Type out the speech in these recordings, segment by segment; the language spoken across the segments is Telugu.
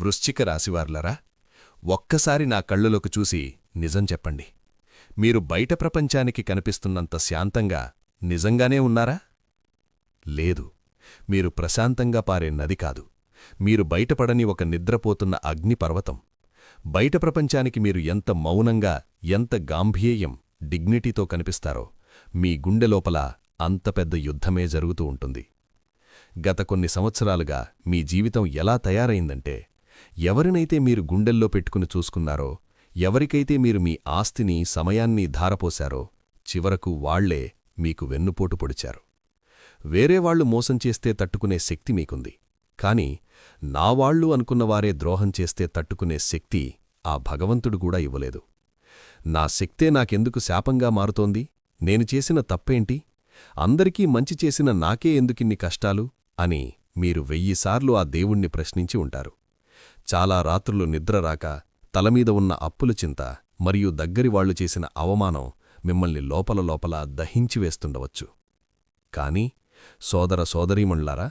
వృశ్చిక రాశివార్లరా ఒక్కసారి నా కళ్ళులోకి చూసి నిజం చెప్పండి. మీరు బయట ప్రపంచానికి కనిపిస్తున్నంత శాంతంగా నిజంగానే ఉన్నారా? లేదు. మీరు ప్రశాంతంగా పారే నది కాదు. మీరు బయటపడని ఒక నిద్రపోతున్న అగ్నిపర్వతం. బయట ప్రపంచానికి మీరు ఎంత మౌనంగా ఎంత గాంభీర్యం డిగ్నిటీతో కనిపిస్తారో మీ గుండె లోపల అంత పెద్ద యుద్ధమే జరుగుతూ ఉంటుంది. గత కొన్ని సంవత్సరాలుగా మీ జీవితం ఎలా తయారైందంటే ఎవరినైతే మీరు గుండెల్లో పెట్టుకుని చూసుకున్నారో ఎవరికైతే మీరు మీ ఆస్తిని సమయాన్ని ధారపోశారో చివరకు వాళ్ళే మీకు వెన్నుపోటు పొడిచారు. వేరేవాళ్ళు మోసం చేస్తే తట్టుకునే శక్తి మీకుంది. కాని నావాళ్ళు అనుకున్నవారే ద్రోహం చేస్తే తట్టుకునే శక్తి ఆ భగవంతుడు కూడా ఇవ్వలేదు. నా శక్తే నాకెందుకు శాపంగా మారుతోంది? నేను చేసిన తప్పేంటి? అందరికీ మంచి చేసిన నాకే ఎందుకిన్ని కష్టాలు? అని మీరు వెయ్యిసార్లు ఆ దేవుణ్ణి ప్రశ్నించి ఉంటారు. చాలా రాత్రులు నిద్రరాక తలమీద ఉన్న అప్పుల చింత మరియు దగ్గరివాళ్ళు చేసిన అవమానం మిమ్మల్ని లోపల లోపల దహించివేస్తుండవచ్చు కాని సోదర సోదరీమణ్లారా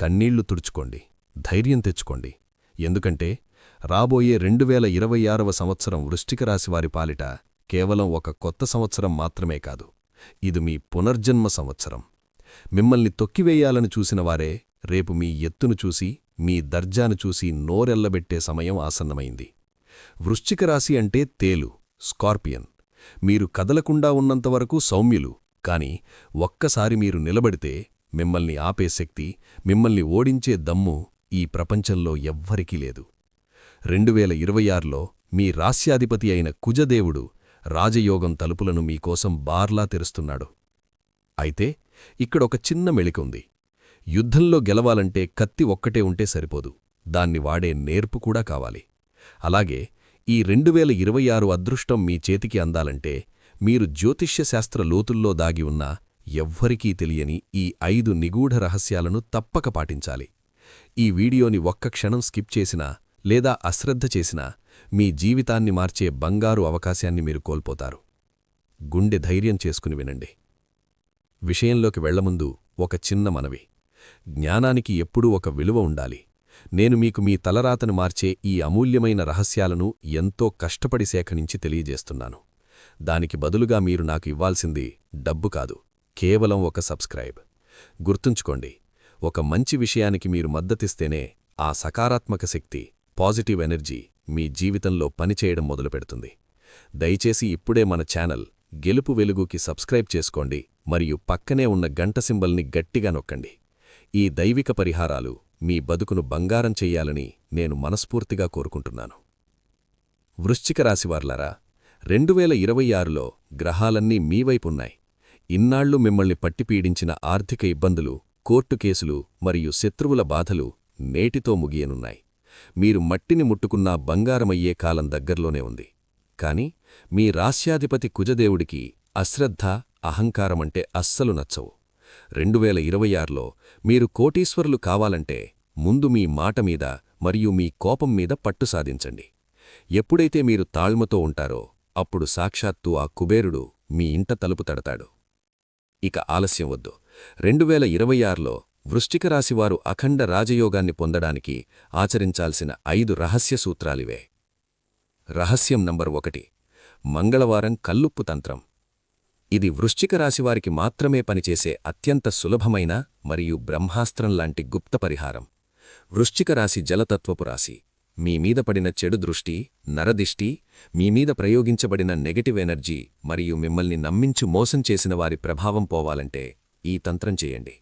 కన్నీళ్ళు తుడుచుకోండి ధైర్యం తెచ్చుకోండి. ఎందుకంటే రాబోయే రెండు వేల ఇరవై ఆరవ సంవత్సరం వృష్టిక రాశివారి పాలిట కేవలం ఒక కొత్త సంవత్సరం మాత్రమే కాదు ఇది మీ పునర్జన్మ సంవత్సరం. మిమ్మల్ని తొక్కివేయాలని చూసినవారే రేపు మీ ఎత్తును చూసి మీ దర్జాను చూసి నోరెల్లబెట్టే సమయం ఆసన్నమైంది. వృశ్చిక రాశి అంటే తేలు స్కార్పియన్. మీరు కదలకుండా ఉన్నంతవరకు సౌమ్యులు కాని ఒక్కసారి మీరు నిలబడితే మిమ్మల్ని ఆపే శక్తి మిమ్మల్ని ఓడించే దమ్ము ఈ ప్రపంచంలో ఎవ్వరికీ లేదు. రెండు వేల ఇరవై ఆరులో మీ రాస్యాధిపతి అయిన కుజదేవుడు రాజయోగం తలుపులను మీకోసం బార్లా తెరుస్తున్నాడు. అయితే ఇక్కడొక చిన్న మెళికుంది యుద్ధంలో గెలవాలంటే కత్తి ఒక్కటే ఉంటే సరిపోదు. దాన్ని వాడే నేర్పు కూడా కావాలి. అలాగే ఈ రెండు వేల ఇరవై ఆరు అదృష్టం మీ చేతికి అందాలంటే మీరు జ్యోతిష్యశాస్త్ర లోతుల్లో దాగి ఉన్న ఎవ్వరికీ తెలియని ఈ ఐదు నిగూఢ రహస్యాలను తప్పక పాటించాలి. ఈ వీడియోని ఒక్క క్షణం స్కిప్ చేసినా లేదా అశ్రద్ధ చేసినా మీ జీవితాన్ని మార్చే బంగారు అవకాశాన్ని మీరు కోల్పోతారు. గుండె ధైర్యం చేసుకుని వినండి. విషయంలోకి వెళ్ళముందు ఒక చిన్న మనవి. జ్ఞానానికి ఎప్పుడూ ఒక విలువ ఉండాలి. నేను మీకు మీ తలరాతను మార్చే ఈ అమూల్యమైన రహస్యాలను ఎంతో కష్టపడి సేకరించి తెలియజేస్తున్నాను. దానికి బదులుగా మీరు నాకు ఇవ్వాల్సింది డబ్బు కాదు కేవలం ఒక సబ్స్క్రైబ్. గుర్తుంచుకోండి ఒక మంచి విషయానికి మీరు మద్దతిస్తేనే ఆ సకారాత్మక శక్తి పాజిటివ్ ఎనర్జీ మీ జీవితంలో పనిచేయడం మొదలుపెడుతుంది. దయచేసి ఇప్పుడే మన ఛానల్ గెలుపు వెలుగుకి సబ్స్క్రైబ్ చేసుకోండి మరియు పక్కనే ఉన్న గంట సింబల్ని గట్టిగా నొక్కండి. ఈ దైవిక పరిహారాలు మీ బతుకును బంగారం చెయ్యాలని నేను మనస్ఫూర్తిగా కోరుకుంటున్నాను. వృశ్చిక రాశివార్లారా రెండు వేల ఇరవై ఆరులో గ్రహాలన్నీ మీవైపున్నాయి ఇన్నాళ్ళు మిమ్మల్ని పట్టిపీడించిన ఆర్థిక ఇబ్బందులు కోర్టు కేసులు మరియు శత్రువుల బాధలు నేటితో ముగియనున్నాయి. మీరు మట్టిని ముట్టుకున్నా బంగారమయ్యే కాలం దగ్గర్లోనే ఉంది. కాని మీ రాస్యాధిపతి కుజదేవుడికి అశ్రద్ధ అహంకారమంటే అస్సలు నచ్చవు. రెండు వేల ఇరవై ఆరులో మీరు కోటీశ్వరులు కావాలంటే ముందు మీ మాటమీద మరియు మీ కోపం మీద పట్టు సాధించండి. ఎప్పుడైతే మీరు తాళ్మతో ఉంటారో అప్పుడు సాక్షాత్తు ఆ కుబేరుడు మీ ఇంట తలుపు తడతాడు. ఇక ఆలస్యం వద్దు. రెండు వేల ఇరవై ఆరులో వృష్టికరాశివారు అఖండ రాజయోగాన్ని పొందడానికి ఆచరించాల్సిన ఐదు రహస్య సూత్రాలివే. రహస్యం నంబర్ ఒకటి. మంగళవారం కల్లుప్పు తంత్రం. ఇది వృశ్చిక రాశివారికి మాత్రమే పనిచేసే అత్యంత సులభమైన మరియు బ్రహ్మాస్త్రం లాంటి గుప్త పరిహారం. వృశ్చిక రాశి జలతత్వపు రాశి. మీమీద పడిన చెడు దృష్టి నరదిష్టి మీమీద ప్రయోగించబడిన నెగటివ్ ఎనర్జీ మరియు మిమ్మల్ని నమ్మించు మోసం చేసిన వారి ప్రభావం పోవాలంటే ఈ తంత్రం చేయండి.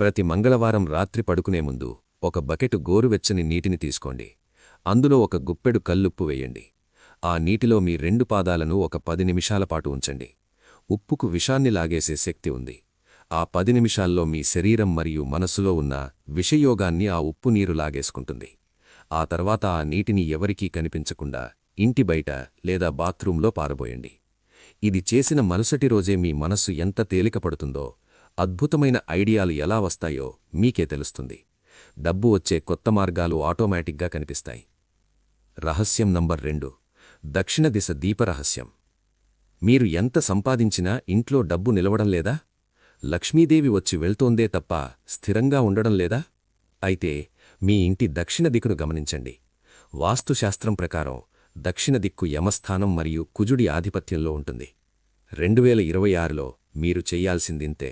ప్రతి మంగళవారం రాత్రి పడుకునే ముందు ఒక బకెటు గోరువెచ్చని నీటిని తీసుకోండి. అందులో ఒక గుప్పెడు కల్లుప్పు వేయండి. ఆ నీటిలో మీ రెండు పాదాలను ఒక పది నిమిషాల పాటు ఉంచండి. ఉప్పుకు విషాన్ని లాగేసే శక్తి ఉంది. ఆ పది నిమిషాల్లో మీ శరీరం మరియు మనసులో ఉన్న విషయోగాన్ని ఆ ఉప్పు నీరు లాగేసుకుంటుంది. ఆ తర్వాత ఆ నీటిని ఎవరికీ కనిపించకుండా ఇంటి బయట లేదా బాత్రూంలో పారబోయండి. ఇది చేసిన మరుసటి రోజే మీ మనస్సు ఎంత తేలికపడుతుందో అద్భుతమైన ఐడియాలు ఎలా వస్తాయో మీకే తెలుస్తుంది. డబ్బు వచ్చే కొత్త మార్గాలు ఆటోమేటిక్గా కనిపిస్తాయి. రహస్యం నంబర్ రెండు. దక్షిణ దిశ దీపరహస్యం మీరు ఎంత సంపాదించినా ఇంట్లో డబ్బు నిలవడం లేదా? లక్ష్మీదేవి వచ్చి వెళ్తోందే తప్ప స్థిరంగా ఉండడం లేదా? అయితే మీ ఇంటి దక్షిణ దిక్కును గమనించండి. వాస్తుశాస్త్రం ప్రకారం దక్షిణ దిక్కు యమస్థానం మరియు కుజుడి ఆధిపత్యంలో ఉంటుంది. రెండు వేల ఇరవై ఆరులో మీరు చెయ్యాల్సిందింతే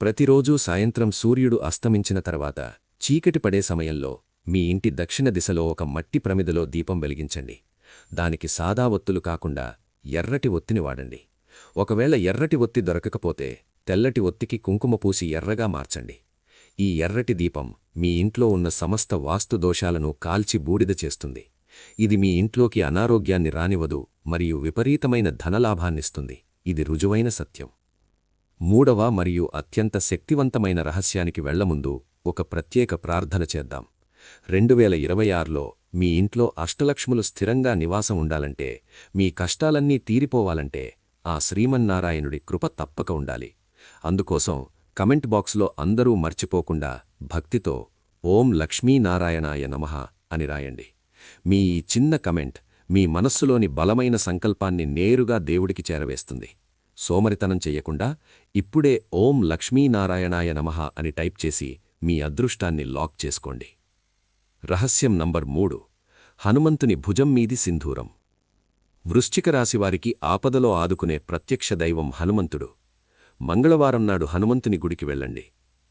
ప్రతిరోజూ సాయంత్రం సూర్యుడు అస్తమించిన తర్వాత చీకటి పడే సమయంలో మీ ఇంటి దక్షిణ దిశలో ఒక మట్టి ప్రమిదలో దీపం వెలిగించండి. దానికి సాదా ఒత్తులు కాకుండా ఎర్రటి ఒత్తిని వాడండి. ఒకవేళ ఎర్రటి ఒత్తి దొరకకపోతే తెల్లటి ఒత్తికి కుంకుమ పూసి ఎర్రగా మార్చండి. ఈ ఎర్రటి దీపం మీ ఇంట్లో ఉన్న సమస్త వాస్తు దోషాలను కాల్చి బూడిద చేస్తుంది. ఇది మీ ఇంట్లోకి అనారోగ్యాన్ని రానివదు మరియు విపరీతమైన ధనలాభాన్నిస్తుంది. ఇది రుజువైన సత్యం. మూడవ మరియు అత్యంత శక్తివంతమైన రహస్యానికి వెళ్ళముందు ఒక ప్రత్యేక ప్రార్థన చేద్దాం. రెండు వేల ఇరవై ఆరులో మీ ఇంట్లో అష్టలక్ష్ములు స్థిరంగా నివాసం ఉండాలంటే మీ కష్టాలన్నీ తీరిపోవాలంటే ఆ శ్రీమన్నారాయణుడి కృప తప్పక ఉండాలి. అందుకోసం కమెంట్ బాక్స్లో అందరూ మర్చిపోకుండా భక్తితో ఓం లక్ష్మీనారాయణాయ నమః అని రాయండి. మీ ఈ చిన్న కమెంట్ మీ మనస్సులోని బలమైన సంకల్పాన్ని నేరుగా దేవుడికి చేరవేస్తుంది. సోమరితనం చెయ్యకుండా ఇప్పుడే ఓం లక్ష్మీనారాయణాయ నమః అని టైప్ చేసి మీ అదృష్టాన్ని లాక్ చేసుకోండి. రహస్యం నంబర్ మూడు. హనుమంతుని భుజం మీది సింధూరం. వృశ్చిక రాశివారికి ఆపదలో ఆదుకునే ప్రత్యక్ష దైవం హనుమంతుడు. మంగళవారం నాడు హనుమంతుని గుడికి వెళ్ళండి.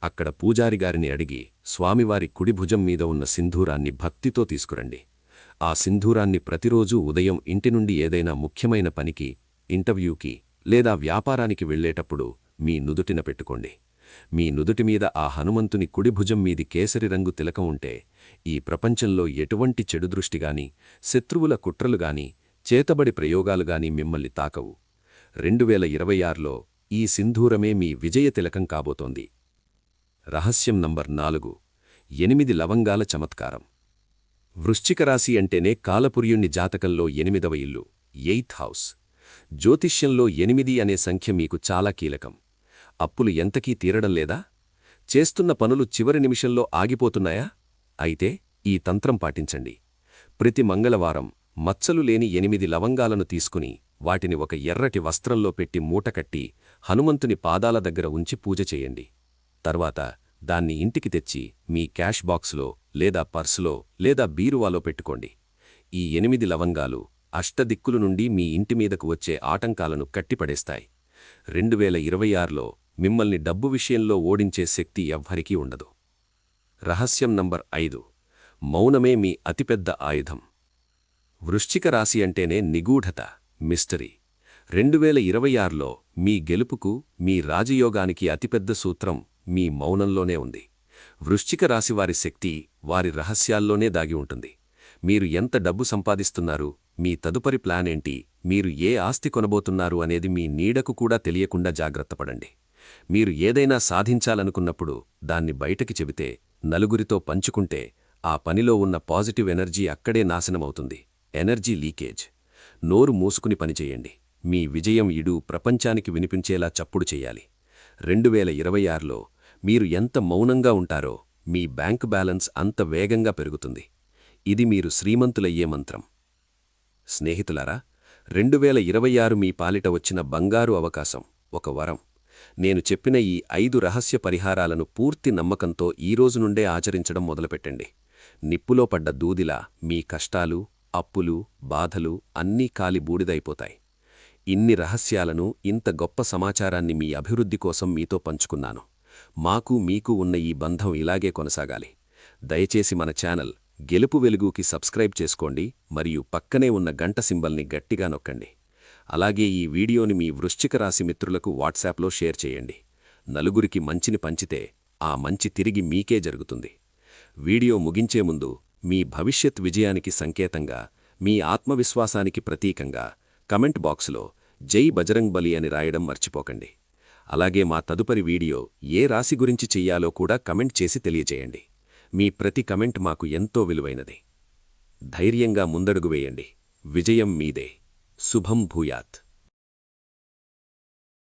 అక్కడ పూజారిగారిని అడిగి స్వామివారి కుడి భుజం మీద ఉన్న సింధూరాన్ని భక్తితో తీసుకురండి. ఆ సింధూరాన్ని ప్రతిరోజూ ఉదయం ఇంటి నుండి ఏదైనా ముఖ్యమైన పనికి ఇంటర్వ్యూకి లేదా వ్యాపారానికి వెళ్ళేటప్పుడు మీ నుదుటిన పెట్టుకోండి. మీ నుదుటి మీద ఆ హనుమంతుని కుడి భుజం మీది కేసరి రంగు తిలకం ఉంటే ఈ ప్రపంచంలో ఎటువంటి చెడు దృష్టిగాని శత్రువుల కుట్రలుగాని చేతబడి ప్రయోగాలుగాని మిమ్మల్ని తాకవు. రెండు వేల ఇరవై ఆరులో ఈ సింధూరమే మీ విజయ తిలకం కాబోతోంది. రహస్యం నంబర్ నాలుగు. ఎనిమిది లవంగాల చమత్కారం. వృశ్చిక రాశి అంటేనే కాలపుర్యుణ్ణి జాతకంలో ఎనిమిదవ ఇల్లు ఎయిత్ హౌస్. జ్యోతిష్యంలో ఎనిమిది అనే సంఖ్య మీకు చాలా కీలకం. అప్పులు ఎంతకీ తీరడం లేదా? చేస్తున్న పనులు చివరి నిమిషంలో ఆగిపోతున్నాయా? అయితే ఈ తంత్రం పాటించండి. ప్రతి మంగళవారం మచ్చలు లేని ఎనిమిది లవంగాలను తీసుకుని వాటిని ఒక ఎర్రటి వస్త్రంలో పెట్టి మూటకట్టి హనుమంతుని పాదాల దగ్గర ఉంచి పూజ చేయండి. తర్వాత దాన్ని ఇంటికి తెచ్చి మీ క్యాష్ బాక్స్లో లేదా పర్సులో లేదా బీరువాలో పెట్టుకోండి. ఈ ఎనిమిది లవంగాలు అష్టదిక్కులు నుండి మీ ఇంటిమీదకు వచ్చే ఆటంకాలను కట్టిపడేస్తాయి. రెండు వేల ఇరవై ఆరులో మిమ్మల్ని డబ్బు విషయంలో ఓడించే శక్తి ఎవ్వరికీ ఉండదు. రహస్యం నంబర్ ఐదు. మౌనమే మీ అతిపెద్ద ఆయుధం. వృశ్చిక రాశి అంటేనే నిగూఢత మిస్టరీ. రెండు వేల ఇరవై ఆరులో మీ గెలుపుకు మీ రాజయోగానికి అతిపెద్ద సూత్రం మీ మౌనంలోనే ఉంది. వృశ్చిక రాశివారి శక్తి వారి రహస్యాల్లోనే దాగి ఉంటుంది. మీరు ఎంత డబ్బు సంపాదిస్తున్నారు మీ తదుపరి ప్లాన్ ఏంటి మీరు ఏ ఆస్తి కొనబోతున్నారు అనేది మీ నీడకు కూడా తెలియకుండా జాగ్రత్తపడండి మీరు ఏదైనా సాధించాలనుకున్నప్పుడు దాన్ని బయటకి చెబితే నలుగురితో పంచుకుంటే ఆ పనిలో ఉన్న పాజిటివ్ ఎనర్జీ అక్కడే నాశనమవుతుంది. Energy leakage. నోరు మూసుకుని పనిచేయండి. మీ విజయం ఇడు ప్రపంచానికి వినిపించేలా చప్పుడు చెయ్యాలి రెండు వేల ఇరవై ఆరులో మీరు ఎంత మౌనంగా ఉంటారో మీ బ్యాంక్ బ్యాలెన్స్ అంత వేగంగా పెరుగుతుంది. ఇది మీరు శ్రీమంతులయ్యే మంత్రం. స్నేహితులారా రెండు వేల ఇరవై ఆరు మీ పాలిట వచ్చిన బంగారు అవకాశం ఒక వరం. నేను చెప్పిన ఈ ఐదు రహస్య పరిహారాలను పూర్తి నమ్మకంతో ఈ రోజు నుండే ఆచరించడం మొదలుపెట్టండి. నిప్పులో పడ్డ దూదిలా మీ కష్టాలు అప్పులు బాధలు అన్నీ కాలి బూడిదైపోతాయి. ఇన్ని రహస్యాలను ఇంత గొప్ప సమాచారాన్ని మీ అభివృద్ధి కోసం మీతో పంచుకున్నాను. మాకు మీకు ఉన్న ఈ బంధం ఇలాగే కొనసాగాలి. దయచేసి మన ఛానల్ గెలుపు వెలుగుకి సబ్స్క్రైబ్ చేసుకోండి మరియు పక్కనే ఉన్న గంట సింబల్ని గట్టిగా నొక్కండి. అలాగే ఈ వీడియోని మీ వృశ్చిక రాశి మిత్రులకు వాట్సాప్లో షేర్ చేయండి. నలుగురికి మంచిని పంచితే ఆ మంచి తిరిగి మీకే జరుగుతుంది. వీడియో ముగించే ముందు మీ భవిష్యత్ విజయానికి సంకేతంగా మీ ఆత్మవిశ్వాసానికి ప్రతీకంగా కమెంట్ బాక్సులో జై బజరంగ్ బలి అని రాయడం మర్చిపోకండి. అలాగే మా తదుపరి వీడియో ఏ రాశి గురించి చెయ్యాలో కూడా కమెంట్ చేసి తెలియజేయండి. మీ ప్రతి కమెంట్ మాకు ఎంతో విలువైనది. ధైర్యంగా ముందడుగు వేయండి. విజయం మీదే. शुभम भूयात।